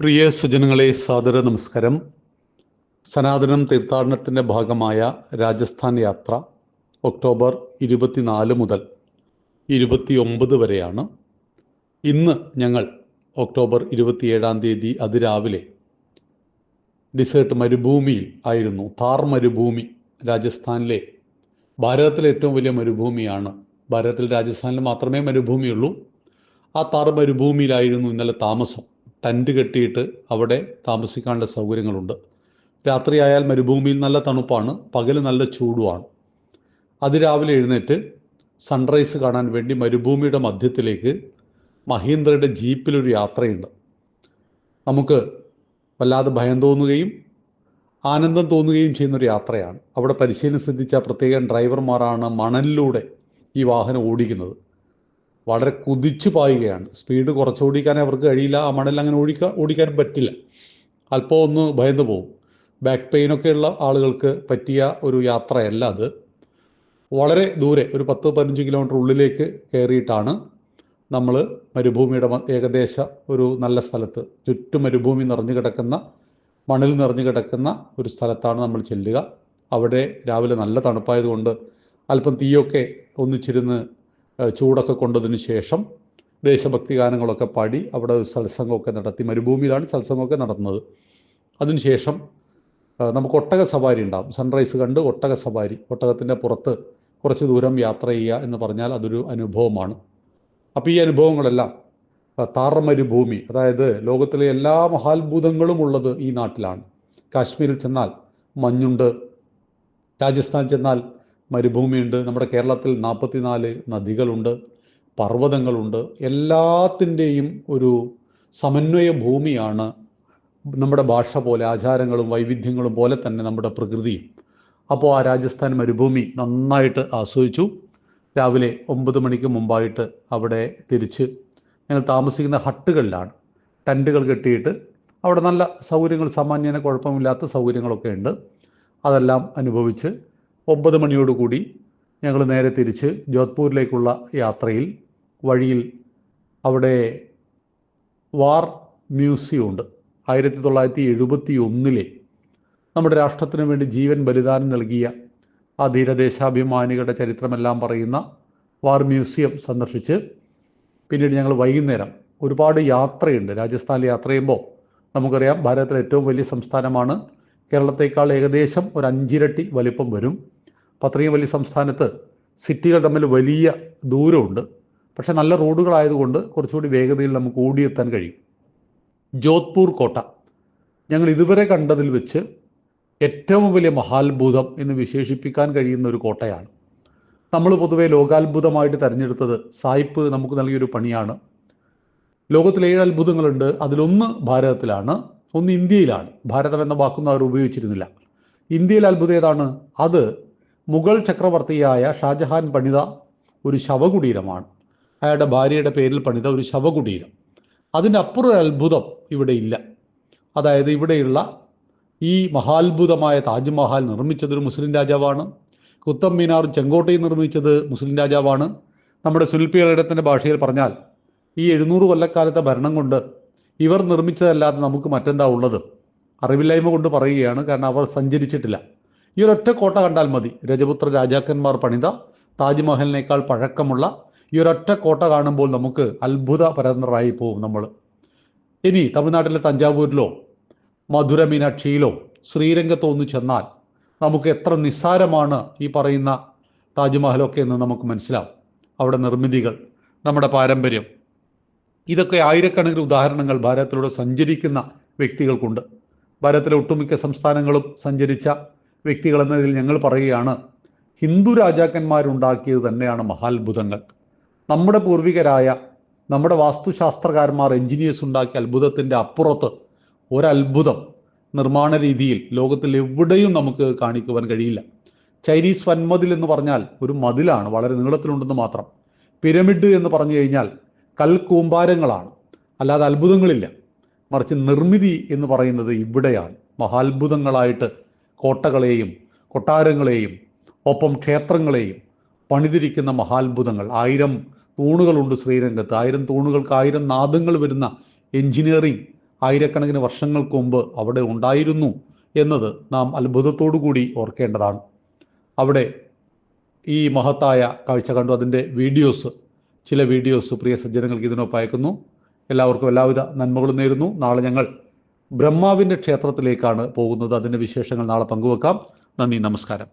പ്രിയ സുജനങ്ങളെ സാദര നമസ്കാരം. സനാതനം തീർത്ഥാടനത്തിന്റെ ഭാഗമായ രാജസ്ഥാൻ യാത്ര ഒക്ടോബർ ഇരുപത്തിനാല് മുതൽ ഇരുപത്തിയൊമ്പത് വരെയാണ്. ഇന്ന് ഞങ്ങൾ ഒക്ടോബർ ഇരുപത്തിയേഴാം തീയതി അതിരാവിലെ ഡിസേർട്ട് മരുഭൂമിയിൽ ആയിരുന്നു. താർ മരുഭൂമി രാജസ്ഥാനിലെ ഭാരതത്തിലെ ഏറ്റവും വലിയ മരുഭൂമിയാണ്. ഭാരതത്തിൽ രാജസ്ഥാനിൽ മാത്രമേ മരുഭൂമിയുള്ളൂ. ആ താർ മരുഭൂമിയിലായിരുന്നു ഇന്നലെ താമസം. ടെന്റ് കെട്ടിയിട്ട് അവിടെ താമസിക്കാനുള്ള സൗകര്യങ്ങളുണ്ട്. രാത്രിയായാൽ മരുഭൂമിയിൽ നല്ല തണുപ്പാണ് പകൽ നല്ല ചൂടുമാണ്. അതിരാവിലെ എഴുന്നേറ്റ് സൺറൈസ് കാണാൻ വേണ്ടി മരുഭൂമിയുടെ മധ്യത്തിലേക്ക് മഹീന്ദ്രയുടെ ജീപ്പിലൊരു യാത്രയുണ്ട്. നമുക്ക് വല്ലാതെ ഭയം തോന്നുകയും ആനന്ദം തോന്നുകയും ചെയ്യുന്നൊരു യാത്രയാണ്. അവിടെ പരിശീലനം സിദ്ധിച്ച പ്രത്യേകം ഡ്രൈവർമാരാണ് മണലിലൂടെ ഈ വാഹനം ഓടിക്കുന്നത്. വളരെ കുതിച്ചു പായുകയാണ്. സ്പീഡ് കുറച്ചോടിക്കാൻ ഓടിക്കാനേ അവർക്ക് കഴിയില്ല. ആ മണലിൽ അങ്ങനെ ഓടിക്കാൻ ഓടിക്കാൻ പറ്റില്ല. അല്പം ഒന്ന് ഭയന്ന് പോകും ബാക്ക് പെയിനൊക്കെ ഉള്ള ആളുകൾക്ക് പറ്റിയ ഒരു യാത്രയല്ല അത്. വളരെ ദൂരെ ഒരു പത്ത് പതിനഞ്ച് കിലോമീറ്റർ ഉള്ളിലേക്ക് കയറിയിട്ടാണ് നമ്മൾ മരുഭൂമിയുടെ ഏകദേശം ഒരു നല്ല സ്ഥലത്ത് ചുറ്റും മരുഭൂമി നിറഞ്ഞു കിടക്കുന്ന മണൽ നിറഞ്ഞു കിടക്കുന്ന ഒരു സ്ഥലത്താണ് നമ്മൾ ചെല്ലുക. അവിടെ രാവിലെ നല്ല തണുപ്പായതുകൊണ്ട് അല്പം തീയൊക്കെ ഒന്നിച്ചിരുന്ന് ചൂടൊക്കെ കൊണ്ടതിന് ശേഷം ദേശഭക്തി ഗാനങ്ങളൊക്കെ പാടി അവിടെ സത്സംഗമൊക്കെ നടത്തി മരുഭൂമിയിലാണ് സത്സംഗമൊക്കെ നടന്നത്. അതിനുശേഷം നമുക്ക് ഒട്ടക സവാരി ഉണ്ടാകും സൺറൈസ് കണ്ട് ഒട്ടക സവാരി ഒട്ടകത്തിന്റെ പുറത്ത് കുറച്ച് ദൂരം യാത്ര ചെയ്യുക എന്ന് പറഞ്ഞാൽ അതൊരു അനുഭവമാണ്. അപ്പോൾ ഈ അനുഭവങ്ങളെല്ലാം താറമരുഭൂമി അതായത് ലോകത്തിലെ എല്ലാ മഹാത്ഭുതങ്ങളും ഉള്ളത് ഈ നാട്ടിലാണ്. കാശ്മീരിൽ ചെന്നാൽ മഞ്ഞുണ്ട് രാജസ്ഥാൻ ചെന്നാൽ മരുഭൂമിയുണ്ട്. നമ്മുടെ കേരളത്തിൽ നാൽപ്പത്തിനാല് നദികളുണ്ട് പർവതങ്ങളുണ്ട്. എല്ലാത്തിന്റെയും ഒരു സമന്വയ ഭൂമിയാണ് നമ്മുടെ ഭാഷ പോലെ ആചാരങ്ങളും വൈവിധ്യങ്ങളും പോലെ തന്നെ നമ്മുടെ പ്രകൃതിയും. അപ്പോൾ ആ രാജസ്ഥാൻ മരുഭൂമി നന്നായിട്ട് ആസ്വദിച്ചു. രാവിലെ ഒമ്പത് മണിക്ക് മുമ്പായിട്ട് അവിടെ തിരിച്ച് ഞങ്ങൾ താമസിക്കുന്ന ഹട്ടുകളിലാണ്. ടെന്റുകൾ കെട്ടിയിട്ട് അവിടെ നല്ല സൗകര്യങ്ങൾ സാമാന്യന കുഴപ്പമില്ലാത്ത സൗകര്യങ്ങളൊക്കെ ഉണ്ട്. അതെല്ലാം അനുഭവിച്ച് ഒമ്പത് മണിയോടുകൂടി ഞങ്ങൾ നേരെ തിരിച്ച് ജോധ്പൂരിലേക്കുള്ള യാത്രയിൽ വഴിയിൽ അവിടെ വാർ മ്യൂസിയം ഉണ്ട് ആയിരത്തി തൊള്ളായിരത്തി എഴുപത്തി ഒന്നിലെ നമ്മുടെ രാഷ്ട്രത്തിന് വേണ്ടി ജീവൻ ബലിദാനം നൽകിയ ആ ധീരദേശാഭിമാനികളുടെ ചരിത്രമെല്ലാം പറയുന്ന വാർ മ്യൂസിയം സന്ദർശിച്ച് പിന്നീട് ഞങ്ങൾ വൈകുന്നേരം ഒരുപാട് യാത്രയുണ്ട്. രാജസ്ഥാനിൽ യാത്ര ചെയ്യുമ്പോൾ നമുക്കറിയാം ഭാരതത്തിലെ ഏറ്റവും വലിയ സംസ്ഥാനമാണ്. കേരളത്തേക്കാൾ ഏകദേശം ഒരു അഞ്ചിരട്ടി വലിപ്പം വരും. വലിയ സംസ്ഥാനത്ത് സിറ്റികൾ തമ്മിൽ വലിയ ദൂരമുണ്ട്. പക്ഷെ നല്ല റോഡുകളായതുകൊണ്ട് കുറച്ചുകൂടി വേഗതയിൽ നമുക്ക് ഓടിയെത്താൻ കഴിയും. ജോധ്പൂർ കോട്ട. ഞങ്ങൾ ഇതുവരെ കണ്ടതിൽ വെച്ച് ഏറ്റവും വലിയ മഹാത്ഭുതം എന്ന് വിശേഷിപ്പിക്കാൻ കഴിയുന്ന ഒരു കോട്ടയാണ്. നമ്മൾ പൊതുവെ ലോകാത്ഭുതമായിട്ട് തിരഞ്ഞെടുത്തത് സായിപ്പ് നമുക്ക് നൽകിയൊരു പണിയാണ്. ലോകത്തിൽ ഏഴ് അത്ഭുതങ്ങളുണ്ട്. അതിലൊന്ന് ഭാരതത്തിലാണ് ഒന്ന് ഇന്ത്യയിലാണ്. ഭാരതം എന്ന വാക്കൊന്നും അവർ ഉപയോഗിച്ചിരുന്നില്ല. ഇന്ത്യയിലെ അത്ഭുതം ഏതാണ്? അത് മുഗൾ ചക്രവർത്തിയായ ഷാജഹാൻ പണിത ഒരു ശവകുടീരമാണ്. അയാളുടെ ഭാര്യയുടെ പേരിൽ പണിത ഒരു ശവകുടീരം. അതിനപ്പുറം ഒരു അത്ഭുതം ഇവിടെ ഇല്ല. അതായത് ഇവിടെയുള്ള ഈ മഹാത്ഭുതമായ താജ്മഹൽ നിർമ്മിച്ചത് ഒരു മുസ്ലിം രാജാവാണ്. കുത്തം മീനാറും ചെങ്കോട്ടയും നിർമ്മിച്ചത് മുസ്ലിം രാജാവാണ്. നമ്മുടെ സുൽപ്പികളിടത്തിന്റെ ഭാഷയിൽ പറഞ്ഞാൽ ഈ എഴുന്നൂറ് കൊല്ലക്കാലത്തെ ഭരണം കൊണ്ട് ഇവർ നിർമ്മിച്ചതല്ലാതെ നമുക്ക് മറ്റെന്താ ഉള്ളത്? അറിവില്ലായ്മ കൊണ്ട് പറയുകയാണ്. കാരണം അവർ സഞ്ചരിച്ചിട്ടില്ല. ഈ ഒരൊറ്റ കോട്ട കണ്ടാൽ മതി. രജപുത്ര രാജാക്കന്മാർ പണിത താജ്മഹലിനേക്കാൾ പഴക്കമുള്ള ഈ ഒരൊറ്റ കോട്ട കാണുമ്പോൾ നമുക്ക് അത്ഭുത പരതന്ത്രായി പോകും നമ്മൾ. ഇനി തമിഴ്നാട്ടിലെ തഞ്ചാവൂരിലോ മധുര മീനാക്ഷിയിലോ ശ്രീരംഗത്തോ ഒന്ന് ചെന്നാൽ നമുക്ക് എത്ര നിസ്സാരമാണ് ഈ പറയുന്ന താജ്മഹലൊക്കെ എന്ന് നമുക്ക് മനസ്സിലാവും. അവിടെ നിർമ്മിതികൾ നമ്മുടെ പാരമ്പര്യം. ഇതൊക്കെ ആയിരക്കണക്കിന് ഉദാഹരണങ്ങൾ ഭാരതത്തിലൂടെ സഞ്ചരിക്കുന്ന വ്യക്തികൾക്കുണ്ട്. ഭാരതത്തിലെ ഒട്ടുമിക്ക സംസ്ഥാനങ്ങളും സഞ്ചരിച്ച വ്യക്തികൾ എന്നതിൽ ഞങ്ങൾ പറയുകയാണ് ഹിന്ദു രാജാക്കന്മാരുണ്ടാക്കിയത് തന്നെയാണ് മഹാത്ഭുതങ്ങൾ. നമ്മുടെ പൂർവികരായ നമ്മുടെ വാസ്തുശാസ്ത്രകാരന്മാർ എഞ്ചിനീയേഴ്സ് ഉണ്ടാക്കിയ അത്ഭുതത്തിന്റെ അപ്പുറത്ത് ഒരത്ഭുതം നിർമ്മാണ രീതിയിൽ ലോകത്തിൽ എവിടെയും നമുക്ക് കാണിക്കുവാൻ കഴിയില്ല. ചൈനീസ് വൻമതിൽ എന്ന് പറഞ്ഞാൽ ഒരു മതിലാണ് വളരെ നീളത്തിലുണ്ടെന്ന് മാത്രം. പിരമിഡ് എന്ന് പറഞ്ഞു കഴിഞ്ഞാൽ കൽക്കൂമ്പാരങ്ങളാണ് അല്ലാതെ അത്ഭുതങ്ങളില്ല. മറിച്ച് നിർമ്മിതി എന്ന് പറയുന്നത് ഇവിടെയാണ് മഹാത്ഭുതങ്ങളായിട്ട് കോട്ടകളെയും കൊട്ടാരങ്ങളെയും ഒപ്പം ക്ഷേത്രങ്ങളെയും പണിതിരിക്കുന്ന മഹാത്ഭുതങ്ങൾ. ആയിരം തൂണുകളുണ്ട് ശ്രീരംഗത്ത്. ആയിരം തൂണുകൾക്ക് ആയിരം നാദങ്ങൾ വരുന്ന എഞ്ചിനീയറിംഗ് ആയിരക്കണക്കിന് വർഷങ്ങൾക്ക് മുമ്പ് അവിടെ ഉണ്ടായിരുന്നു എന്നത് നാം അത്ഭുതത്തോടു കൂടി ഓർക്കേണ്ടതാണ്. അവിടെ ഈ മഹത്തായ കാഴ്ച കണ്ടു. അതിന്റെ വീഡിയോസ് ചില വീഡിയോസ് പ്രിയ സജ്ജനങ്ങൾക്ക് ഇതിനൊപ്പം അയക്കുന്നു. എല്ലാവർക്കും എല്ലാവിധ നന്മകളും നേരുന്നു. നാളെ ഞങ്ങൾ ബ്രഹ്മാവിന്റെ ക്ഷേത്രത്തിലേക്കാണ് പോകുന്നത്. അതിന്റെ വിശേഷങ്ങൾ നാളെ പങ്കുവെക്കാം. നന്ദി നമസ്കാരം.